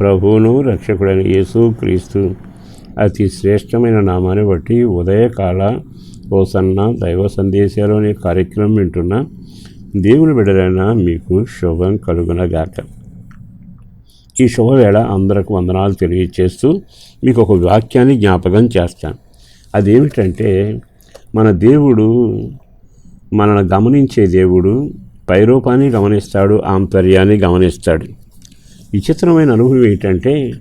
ప్రభువును రక్షకుడైన యేసు క్రీస్తు. అతి శ్రేష్టమైన నామాన్ని బట్టి ఉదయకాల ఓసన్న దైవ సందేశాలోని కార్యక్రమం వింటున్న దేవుని బిడ్డలైన మీకు శుభం కలుగునగాక. ఈ శుభవేళ అందరికి వందనాలు తెలియచేస్తూ మీకు ఒక వాక్యాన్ని జ్ఞాపకం చేస్తాను. అదేమిటంటే మన దేవుడు మనల్ని గమనించే దేవుడు పైరూపాన్ని గమనిస్తాడు ఆంతర్యాన్ని గమనిస్తాడు. విచిత్రమైన అనుభవం ఏంటంటే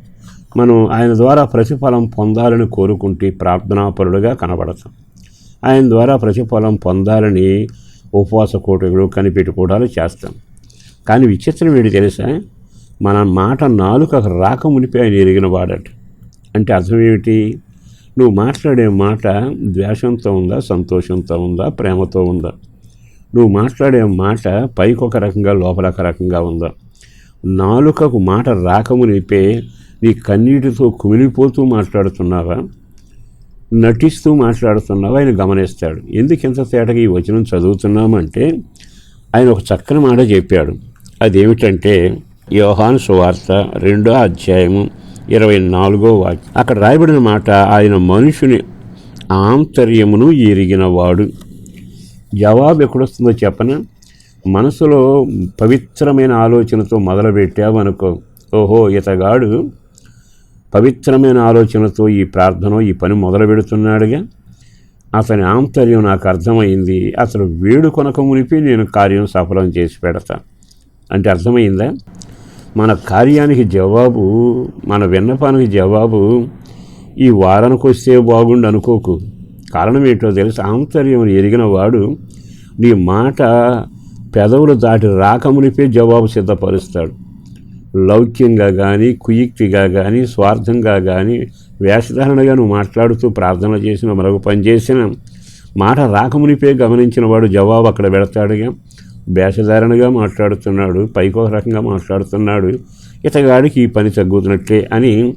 మనం ఆయన ద్వారా ప్రతిఫలం పొందాలని కోరుకుంటే ప్రార్థనాపరుడుగా కనబడతాం. ఆయన ద్వారా ప్రతిఫలం పొందాలని ఉపవాస కోటలు కనిపెట్టుకోవడాలు చేస్తాం. కానీ విచిత్రం ఏంటి తెలుసా? మన మాట నాలుక రాక మునిపి ఆయన ఎరిగిన వాడట. అంటే అర్థం ఏమిటి? నువ్వు మాట్లాడే మాట ద్వేషంతో ఉందా సంతోషంతో ఉందా ప్రేమతో ఉందా? నువ్వు మాట్లాడే మాట పైకి ఒక రకంగా లోపల ఒక రకంగా ఉందా? నాలుకకు మాట రాకమునిపే నీ కన్నీటితో కుమిలిపోతూ మాట్లాడుతున్నావా? నటిస్తూ మాట్లాడుతున్నావా? ఆయన గమనిస్తాడు. ఎందుకు ఇంత తేటగా ఈ వచనం చదువుతున్నామంటే ఆయన ఒక చక్కని మాట చెప్పాడు. అదేమిటంటే యోహాను సువార్త రెండో అధ్యాయము ఇరవై నాలుగో వాక్యం. అక్కడ రాయబడిన మాట ఆయన మనుషుని ఆంతర్యమును ఎరిగినవాడు. జవాబు ఎక్కడొస్తుందో చెప్పన? మనసులో పవిత్రమైన ఆలోచనతో మొదలుపెట్టావు అనుకో ఓహో ఇతగాడు పవిత్రమైన ఆలోచనతో ఈ ప్రార్థన ఈ పని మొదలు పెడుతున్నాడుగా అతని ఆంతర్యం నాకు అర్థమైంది. అతను వేడుకొనక మునిపి నేను కార్యం సఫలం చేసి పెడతా. అంటే అర్థమైందా? మన కార్యానికి జవాబు మన విన్నపానికి జవాబు ఈ వారానికి వస్తే బాగుండు అనుకోకు. కారణం ఏంటో తెలుసు? ఆంతర్యం ఎరిగిన వాడు నీ మాట పెదవులు దాటి రాకమునిపే జవాబు సిద్ధపరుస్తాడు. లౌక్యంగా కానీ కుయుక్తిగా కానీ స్వార్థంగా కానీ వేషధారణగా నువ్వు మాట్లాడుతూ ప్రార్థన చేసిన మరొక పని చేసిన మాట రాకమునిపే గమనించిన వాడు జవాబు అక్కడ పెడతాడుగా. వేషధారణగా మాట్లాడుతున్నాడు పైకో రకంగా మాట్లాడుతున్నాడు. ఇతగాడికి ఈ పని తగ్గుతున్నట్లే అని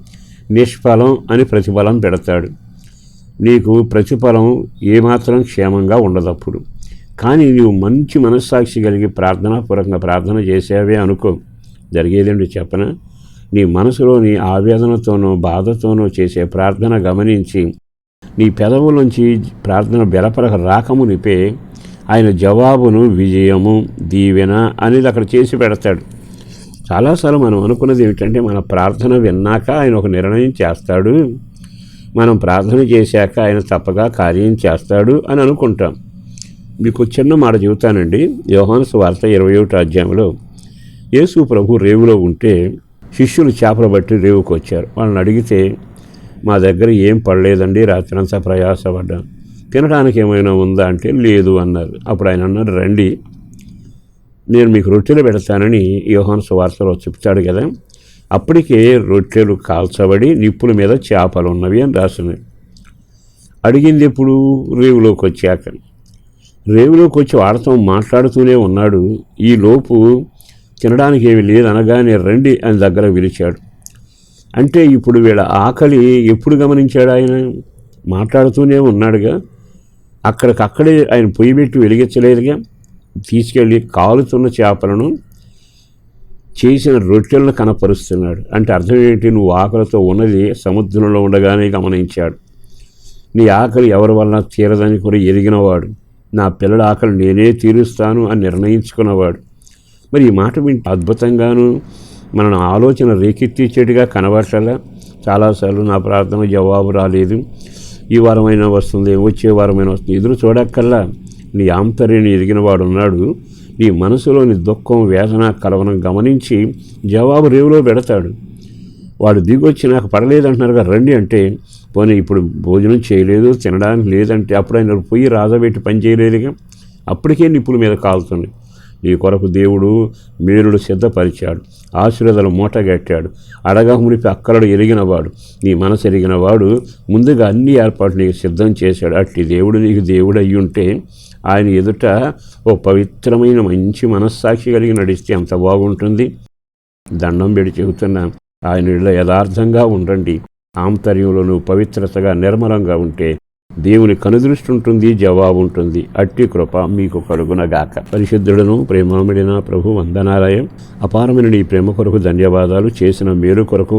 నిష్ఫలం అని ప్రతిఫలం పెడతాడు. నీకు ప్రతిఫలం ఏమాత్రం క్షేమంగా ఉండదప్పుడు. కానీ నీవు మంచి మనస్సాక్షి కలిగి ప్రార్థనాపూర్వకంగా ప్రార్థన చేసావే అనుకో. జరిగేదేంటి చెప్పన? నీ మనసులోని ఆవేదనతోనో బాధతోనో చేసే ప్రార్థన గమనించి నీ పెదవులోంచి ప్రార్థన బెలపరక రాకమునిపే ఆయన జవాబును విజయము దీవెన అనేది అక్కడ చేసి పెడతాడు. చాలాసార్లు మనం అనుకున్నది ఏమిటంటే మన ప్రార్థన విన్నాక ఆయన ఒక నిర్ణయం చేస్తాడు. మనం ప్రార్థన చేశాక ఆయన తప్పగా కార్యం చేస్తాడు అని అనుకుంటాం. మీకు చిన్న మాట చెబుతానండి. యోహాను వార్త ఇరవై ఒకటి అధ్యాయంలో యేసు ప్రభు రేవులో ఉంటే శిష్యులు చేపలు బట్టి రేవుకు వచ్చారు. వాళ్ళని అడిగితే మా దగ్గర ఏం పడలేదండి రాత్రంతా ప్రయాసపడ్డాం. తినడానికి ఏమైనా ఉందా? అంటే లేదు అన్నారు. అప్పుడు ఆయన అన్నారు రండి నేను మీకు రొట్టెలు పెడతానని యోహాను సువార్తలో చెప్తాడు కదా. అప్పటికే రొట్టెలు కాల్చబడి నిప్పుల మీద చేపలు ఉన్నవి అని రాసినవి అడిగింది ఎప్పుడు? రేవులోకి వచ్చాక. రేవులోకి వచ్చి వాడతాం మాట్లాడుతూనే ఉన్నాడు. ఈ లోపు తినడానికి ఏమి లేదనగానే రండి అని దగ్గర పిలిచాడు అంటే ఇప్పుడు వీళ్ళ ఆకలి ఎప్పుడు గమనించాడు ఆయన? మాట్లాడుతూనే ఉన్నాడుగా. అక్కడికక్కడే ఆయన పొయ్యి పెట్టి వెలిగించలేదుగా. తీసుకెళ్ళి కాలుతున్న చేపలను చేసిన రొట్టెలను కనపరుస్తున్నాడు. అంటే అర్థం ఏంటి? నువ్వు ఆకలితో ఉన్నది సముద్రంలో ఉండగానే గమనించాడు. నీ ఆకలి ఎవరి వలన తీరదని కూడా ఎరిగినవాడు నా పిల్లల ఆకలి నేనే తీరుస్తాను అని నిర్ణయించుకున్నవాడు. మరి ఈ మాట వింటే అద్భుతంగాను మన ఆలోచన రేకెత్తించేట్టుగా కనబడాలా చాలాసార్లు నా ప్రార్థన జవాబు రాలేదు. ఈ వారమైనా వస్తుంది వచ్చే వారమైనా వస్తుంది. ఎదురు చూడక్కల్లా నీ ఆంతర్యని ఎదిగిన వాడున్నాడు నీ మనసులోని దుఃఖం వేదన కలవనం గమనించి జవాబు రేవులో పెడతాడు. వాడు దిగొచ్చి నాకు పడలేదంటున్నారుగా రండి అంటే పోనీ ఇప్పుడు భోజనం చేయలేదు తినడానికి లేదంటే అప్పుడు ఆయన పోయి రాజబెట్టి పని చేయలేదుగా అప్పటికే నిప్పుల మీద కాలుతుంది. నీ కొరకు దేవుడు మేలుడు సిద్ధపరిచాడు. ఆశీర్వాదాలు మూటగట్టాడు. అడగా మునిపి అక్కలడు ఎరిగినవాడు. నీ మనసు ఎరిగినవాడు ముందుగా అన్ని ఏర్పాట్లు నీకు సిద్ధం చేశాడు. అట్టి దేవుడు నీకు దేవుడు అయ్యి ఉంటే ఆయన ఎదుట ఓ పవిత్రమైన మంచి మనస్సాక్షి కలిగి నడిస్తే ఎంత బాగుంటుంది. దండం పెడి చెబుతున్నా ఆయన ఇళ్ళ యథార్థంగా ఉండండి. ఆంతర్యంలో నువ్వు పవిత్రతగా నిర్మలంగా ఉంటే దేవుని కనుదృష్టి ఉంటుంది జవాబు ఉంటుంది అట్టి కృప మీకు కలుగునగాక. పరిశుద్ధుడను ప్రేమామిడిన ప్రభు వందనాలయం. అపారమైన నీ ప్రేమ కొరకు ధన్యవాదాలు చేసిన మేలు కొరకు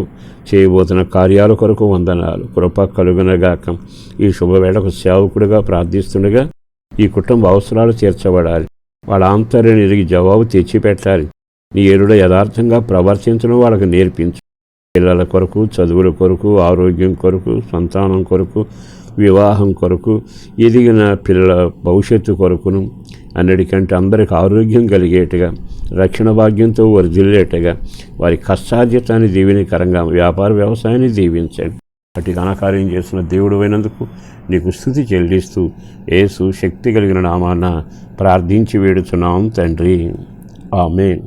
చేయబోతున్న కార్యాల కొరకు వందనాలు. కృప కలుగునగాక. ఈ శుభవేళకు సేవకుడిగా ప్రార్థిస్తుండగా ఈ కుటుంబ అవసరాలు తీర్చబడాలి. వాళ్ళ ఆంతర్యం ఎరిగి జవాబు తెచ్చిపెట్టాలి. నీ ఎరుడ యథార్థంగా ప్రవర్తించడం వాళ్ళకి నేర్పించు. పిల్లల కొరకు చదువుల కొరకు ఆరోగ్యం కొరకు సంతానం కొరకు వివాహం కొరకు ఎదిగిన పిల్లల భవిష్యత్తు కొరకును అన్నిటికంటే అందరికి ఆరోగ్యం కలిగేట్టుగా రక్షణ భాగ్యంతో వర్ధిల్లేట్టుగా వారి కష్టాధ్యతాన్ని దీవెనికరంగా వ్యాపార వ్యవసాయాన్ని దీవించండి. అటు ఘనకార్యం చేసిన దేవుడు అయినందుకు నీకు స్థుతి చెల్లిస్తూ ఏసు శక్తి కలిగిన నామాన ప్రార్థించి వేడుచున్నాం తండ్రి. ఆమె